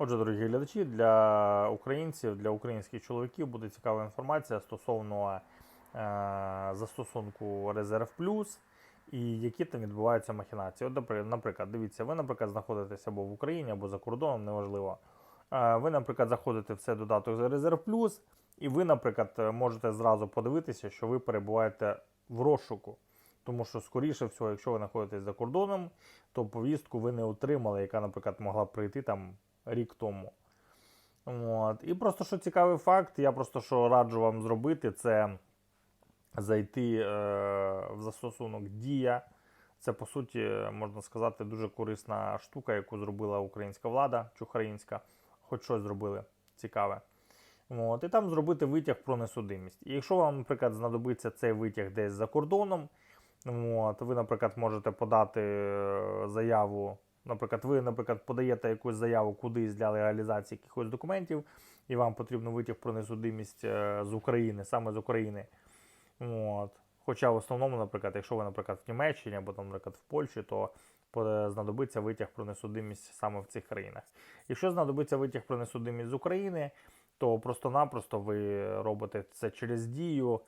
Отже, дорогі глядачі, для українців, для українських чоловіків буде цікава інформація стосовно е, застосунку Резерв Плюс і які там відбуваються махінації. От, наприклад, дивіться, ви, наприклад, знаходитесь або в Україні, або за кордоном, неважливо. Е, ви, наприклад, заходите в цей додаток за Резерв Плюс, і ви, наприклад, можете зразу подивитися, що ви перебуваєте в розшуку. Тому що, скоріше всього, якщо ви знаходитесь за кордоном, то повістку ви не отримали, яка, наприклад, могла прийти там рік тому. От. І просто що цікавий факт, я просто що раджу вам зробити, це зайти е, в застосунок Дія. Це, по суті, можна сказати, дуже корисна штука, яку зробила українська влада, чухаринська, хоч щось зробили цікаве. От, і там зробити витяг про несудимість. І якщо вам, наприклад, знадобиться цей витяг десь за кордоном, от, ви, наприклад, можете подати е, заяву. Наприклад, ви, наприклад, подаєте якусь заяву кудись для легалізації якихось документів, і вам потрібно витяг про несудимість е, з України, саме з України. От. Хоча в основному, наприклад, якщо ви, наприклад, в Німеччині або наприклад, в Польщі, то знадобиться витяг про несудимість саме в цих країнах. Якщо знадобиться витяг про несудимість з України, то просто-напросто ви робите це через дію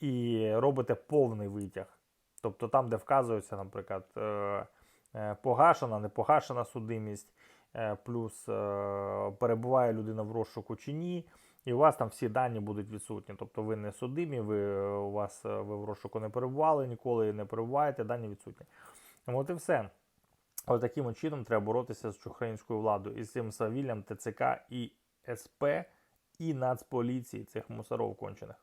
і робите повний витяг. Тобто там, де вказується, наприклад, е, е, погашена, не погашена судимість, е, плюс е, перебуває людина в розшуку чи ні. І у вас там всі дані будуть відсутні. Тобто ви не судимі, ви, е, у вас, е, ви в розшуку не перебували, ніколи не перебуваєте, дані відсутні. От і все. От таким чином треба боротися з українською владою і з цим свавіллям ТЦК і СП і Нацполіції цих мусоров кончених.